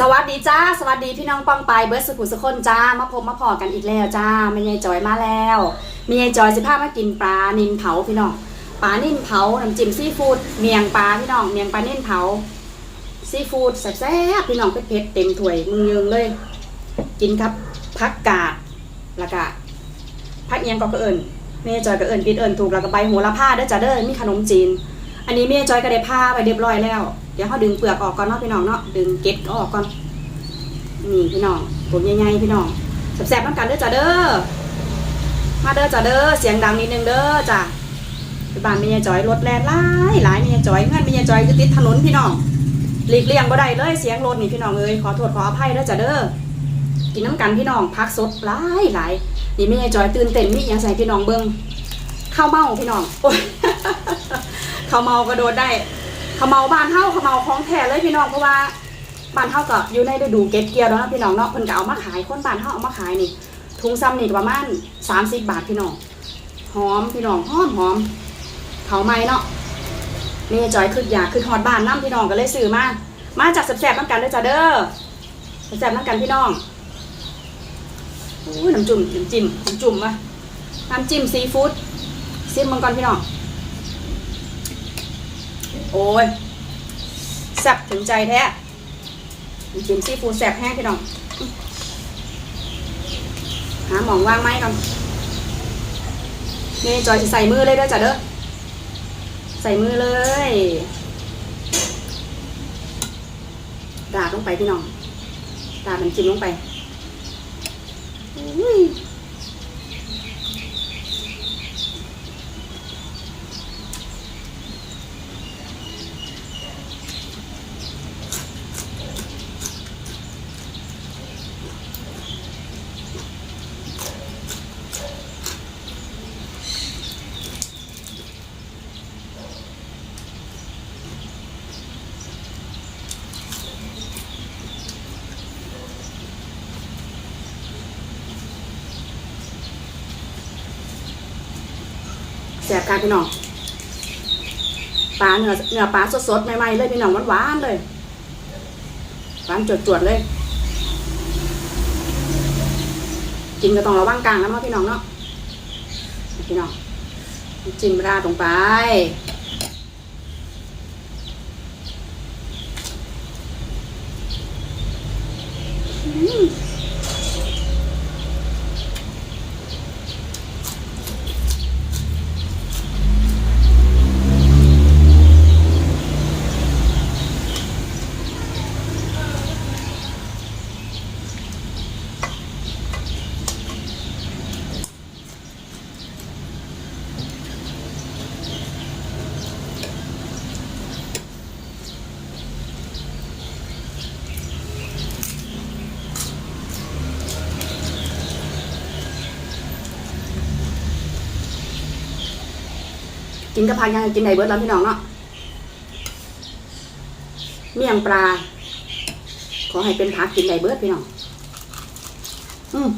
สวัสดีจ้า สวัสดีพี่น้องป้องไปเบิร์ดสุขุมสุคนจ้ามาพบมาพอกันอีกแล้วจ้าแม่ยายจอยมาแล้วม่ยายจอยสิพามากินปลานินเผาพี่น้องปลานินเผาน้ำจิ้มซีฟู้ดเมียงปลาพี่น้องเมียงปลานินเผาซีฟู้ดแซ่บๆพี่น้องเผ็ดๆเต็มถ้วยมึงยืงเลย กินครับผักกาดล้วก็ผักเอียงก็กระเอิญแม่ยจอยก็เอิญปิดเอิญถูกแล้วก็ใบโหระพาเด้อจ้าเด้อมีขนมจีน อันนี้แม่ยายจอยก็ได้ผ้าไปเรียบร้อยแล้ว เดี๋ยวเขาดึงเปลือกออกก่อนเนาะพี่น้องเนาะดึงเก็ดออกก่อนนี่พี่น้องผมใหญ่ๆพี่น้องแซ่บๆน้ำกันเด้อจ้าเด้อมาเด้อจ้าเด้อเสียงดังนิดนึงเด้อจ้าไปบ้านแม่ยจอยรถแล่นหลายหลายแม่ยจอยเงื่อนแม่ยจอยคือติดถนนพี่น้องหลีกเลี่ยงบ่ได้เลยเสียงรถนี่พี่น้องเอ้ยขอโทษขออภัยเด้อจ้าเด้อกินน้ำกันพี่น้องพักสดหลายหลายนี่แม่ยจอยตื่นเต้นมีอหยังใส่พี่น้องเบิ่งข้าวเมาพี่น้องโอ้ยข้าวเมากระโดดได้ ข้าวเมาบ้านเฮาข้าวเมาของแท้เลยพี่น้องเพราะว่าบ้านเฮาก็อยู่ในฤดูเก็บเกี่ยวแล้วนะพี่น้องเนาะเพิ่นก็เอามาขายคนบ้านเฮาเอามาขายนี่ถุงซ้ำนี่ประมาณ30บาทพี่น้องหอมพี่น้องหอมหอมเผาไหม้เนาะแม่จอยคืออยากคือฮอดบ้านน้ำพี่น้องก็เลยซื้อมามาจากแซ่บๆน้ำกันเด้อจ้าเด้อแซ่บๆน้ำกันพี่น้องอู้น้ำจุ่มน้ำจิ้มน้ำจุ่มวะน้ำจิ้มซีฟู้ดซิมมังกรพี่น้อง โอ้ยแซ่บถึงใจแท้จิ้มซีฟูดแซ่บแห้งพี่น้องหาหมองว่างไหมก่อนนี่จอยใส่มือเลยเด้อจ้ะเด้อใส่มือเลยดาลงไปพี่น้องดาดน้ำจิ้มลงไปอุ้ย แสบกาพี่น้องปลาเนื้อเนื้อปลาสดๆใหม่ๆเลยพี่น้องหวานๆเลยหวานจวดๆเลยกินก็ต้องระวังกลางนะเนาะพี่น้องเนาะพี่น้องจิ้มราดลงไปอืม กินกระเพรายังกินไหนเบิร์ดแล้วพี่น้องเนาะเมี่ยงปลา ขอให้เป็นผักกินไหนเบิร์ดพี่น้อง อืม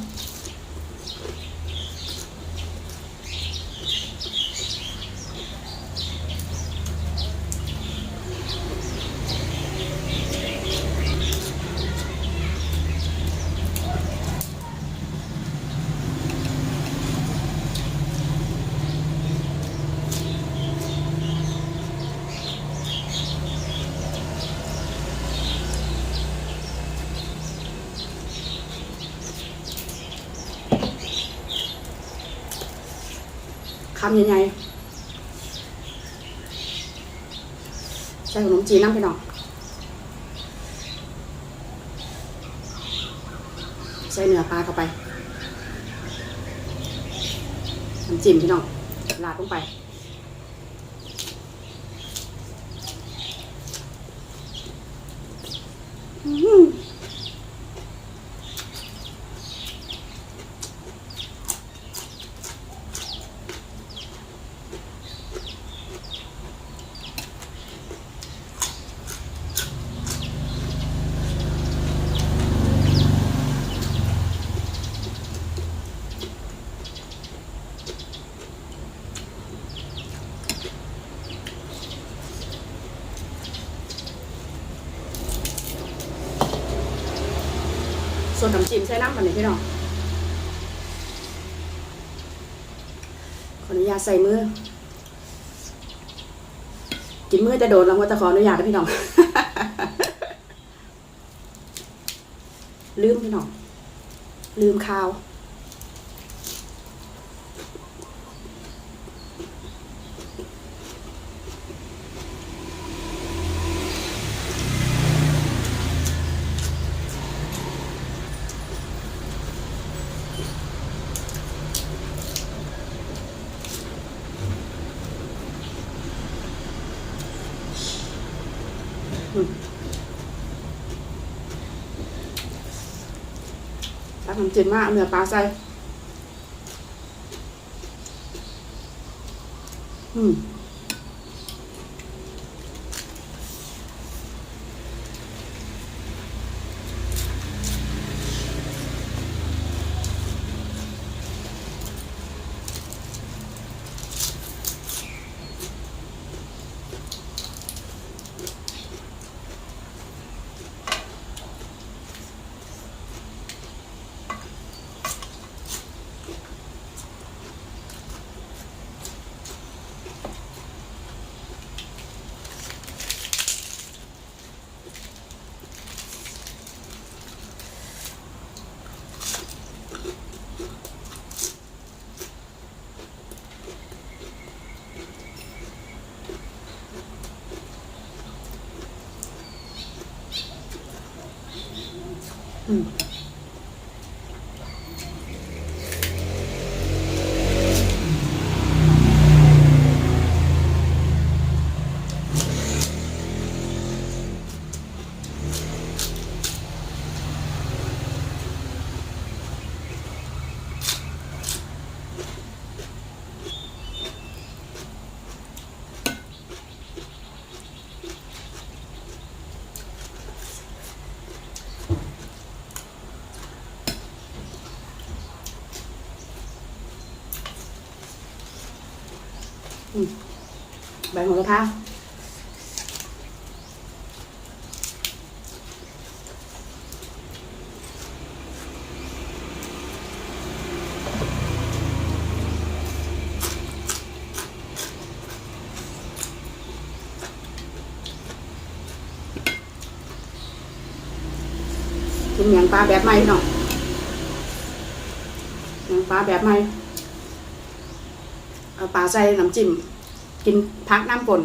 ำยังไงใส่ขนมจีนน้ำพี่น้องใส่เนื้อปลาเข้าไปน้ำจิ้มพี่น้องลาดลงไป ส่วนน้ำจิ้มใส่น้ำมันเลยพี่น้องขออนุญาตใส่มือกินมือจะโดนแล้วว่าจะขออนุญาตนะพี่น้องลืมพี่น้องลืมข้าว ตักน้ำจิ้มมาเอาเนื้อปลาใส่ อืม อื มใบโหระพากินเมียงปลาแบบใหม่พี่น้องเมียงปลาแบบใหม่เอา ปลาใส่น้ำจิ้ม กินพักน้ำปนลน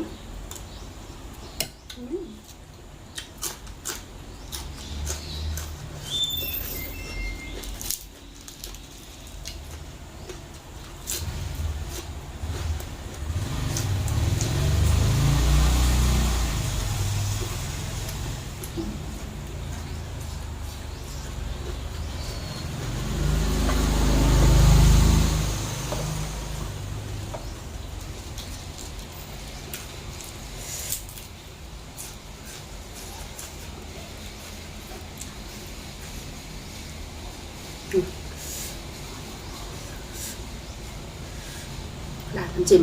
ำจิ้ม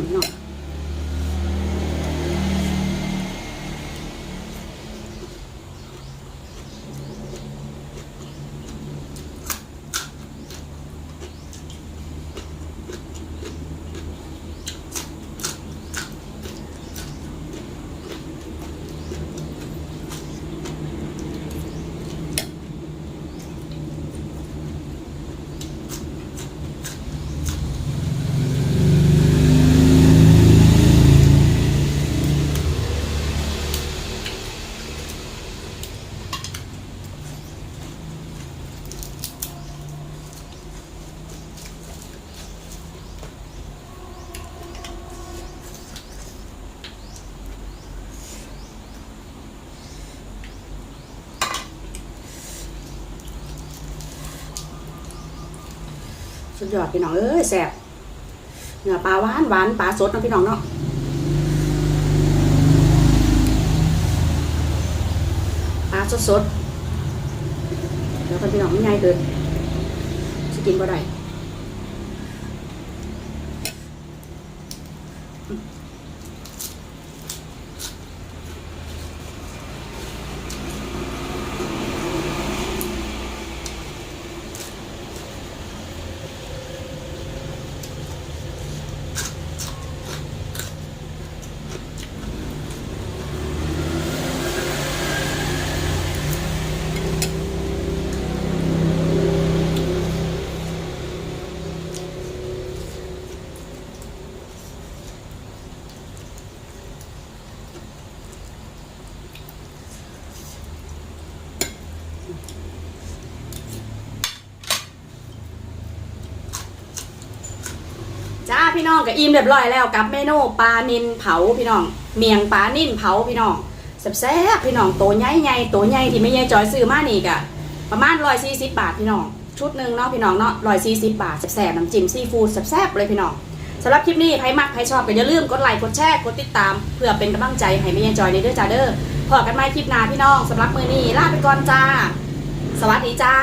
สุดยอดพี่น้องเอ้ยแซ่บเนื้อปลาหวานหวานปลาสดนะพี่น้องเนาะปลาสดสดแล้วพี่น้องไม่ง่ายเกินจะกินบ่ได้ จ้า พี่น้องกับอิ่มเรียบร้อยแล้วกับเมนูปลานินเผาพี่น้อง เมียงปลานินเผาพี่น้องแซ่บๆพี่น้องโตใหญ่ๆโตใหญ่ที่ไม่ใหญ่จอยซื้อมานี่กะประมาณร้อยสี่สิบบาทพี่น้องชุดหนึ่งเนาะพี่น้องเนาะร้อยสี่สิบบาทแซ่บๆน้ำจิ้มซีฟู้ดแซ่บๆเลยพี่น้องสำหรับคลิปนี้ใครมักใครชอบก็อย่าลืมกดไลค์กดแชร์กดติดตาม เพื่อเป็นกำลังใจให้ไม่ใหญ่จอยในเด้อจ้าเด้อพอกันใหมคลิปหน้าพี่น้องสำหรับมือนี้ลาไปก่อนจ้า สวัสดีจ้า